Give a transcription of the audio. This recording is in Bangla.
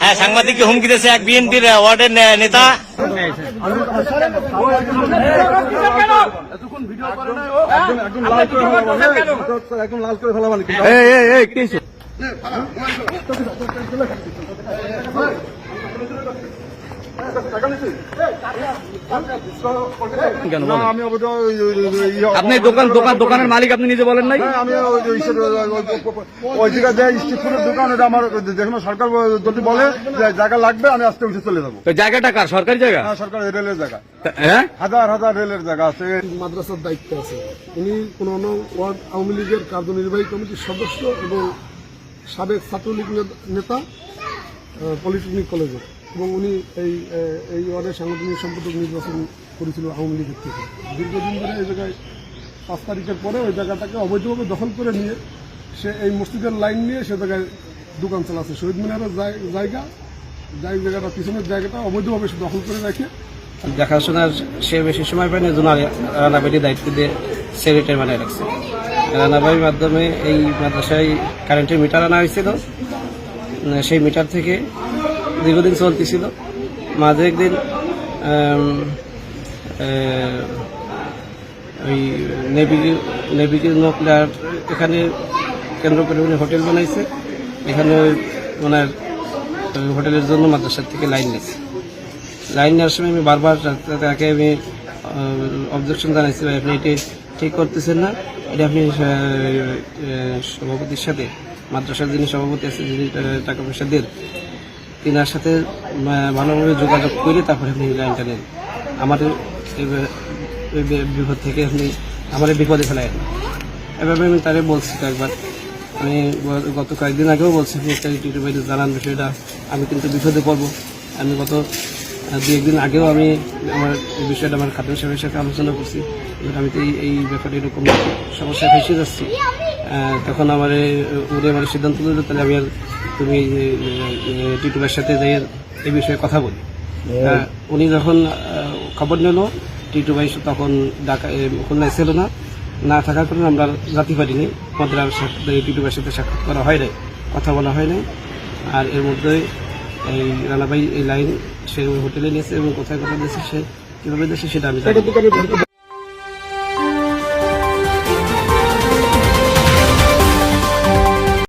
হ্যাঁ সাংবাদিককে হুমকি দিয়েছে এক বিএনপির ওয়ার্ডের নেতা। একদম লাল করে ফেলা মানে কেন না, বলেন? আমি অবশ্য ওই- ওই- ওই- ওই- আপনি দোকান দোকান দোকানের মালিক আপনি নিজে বলেন নাই হ্যাঁ, আমি ওই- ওই- ওই- ওই- ওই যে স্ট্রিট দোকান এটা আমার যেখানে সরকার যদি বলে যে জায়গা লাগবে আমি আজকে উঠে চলে যাব তো জায়গাটা কার সরকারি জায়গা হ্যাঁ সরকার রেলের জায়গা হ্যাঁ হাজার হাজার রেলের জায়গা আছে মাদ্রাসার দায়িত্ব আছে উনি কোনো ওয়ার্ড আওয়ামী লীগের কার্যনির্বাহী কমিটির সদস্য এবং সাবেক ছাত্রলীগ নেতা- পলিটেকনিক কলেজে। এবং উনি এই এই ওয়ার্ডের সাংগঠনিক সম্পাদক নির্বাচন করেছিল আওয়ামী লীগের থেকে। দীর্ঘদিন ধরে এই জায়গায় পাঁচ তারিখের পরে ওই জায়গাটাকে অবৈধভাবে দখল করে নিয়ে সে এই মসজিদের লাইন নিয়ে সে জায়গায় দোকান চালাচ্ছে। শহীদ মিনারের জায়গা যাই জায়গাটা, পিছনের জায়গাটা অবৈধভাবে দখল করে রাখে দেখাশোনার সে বেশি সময় পায়নি জন্য রানাবাড়ি দায়িত্ব দিয়ে সেক্রেটারি বানিয়ে রাখছে। রানাবাড়ির মাধ্যমে এই মাদ্রাসায় কারেন্টের মিটার আনা হয়েছিল। সেই মিটার থেকে দীর্ঘদিন চলতেছিল। মাঝে একদিন ওই নেভিক নেভিক নোকলার এখানে কেন্দ্র করে উনি হোটেল বানাইছে। এখানে ওনার হোটেলের জন্য মাদ্রাসার থেকে লাইন নিয়েছে লাইন নেওয়ার সময় আমি বারবার তাকে আমি অবজেকশন জানাইছি, ভাই, আপনি এটি ঠিক করতেছেন না। এটা আপনি সভাপতির সাথে মাদ্রাসার যিনি সভাপতি আছে, যিনি টাকা পয়সা দেন, তিনার সাথে ভালোভাবে যোগাযোগ করে তারপরে আপনি লাইনটা নেন। বে- বিপদ থেকে আপনি আমার বিপদে ফেলাই না এভাবে আমি তারে বলছি কয়েকবার আমি গত কয়েকদিন আগেও বলছি ভাইকে জানান বিষয়টা। আমি কিন্তু বিপদে পড়ব। আমি গত দু একদিন আগেও আমি আমার এই বিষয়টা আমার খাদ্য সাহেবের সাথে আলোচনা করছি। এবার আমি তো এই- ব্যাপারে এরকম সমস্যা ফেসে যাচ্ছি। তখন আমার উনি আমার সিদ্ধান্ত নিল তাহলে আমি আর তুমি আহ, আহ, টিটু ভাইয়ের সাথে যাই এই বিষয়ে কথা বলি। উনি যখন খবর নিল টিটু ভাই তখন ঢাকা এ, খুলনায় ছিল না না থাকার কারণে আমরা জাতি পারিনি আমাদের আর সাথে টিটু ভাইয়ের সাথে সাক্ষাৎ করা হয় নাই কথা বলা হয় নাই। আর এর মধ্যে এই রানাভাই এই লাইন সে হোটেলে নিয়েছে এবং কোথায় কোথায় দিয়েছে সে কীভাবে দিয়েছে সেটা আমি।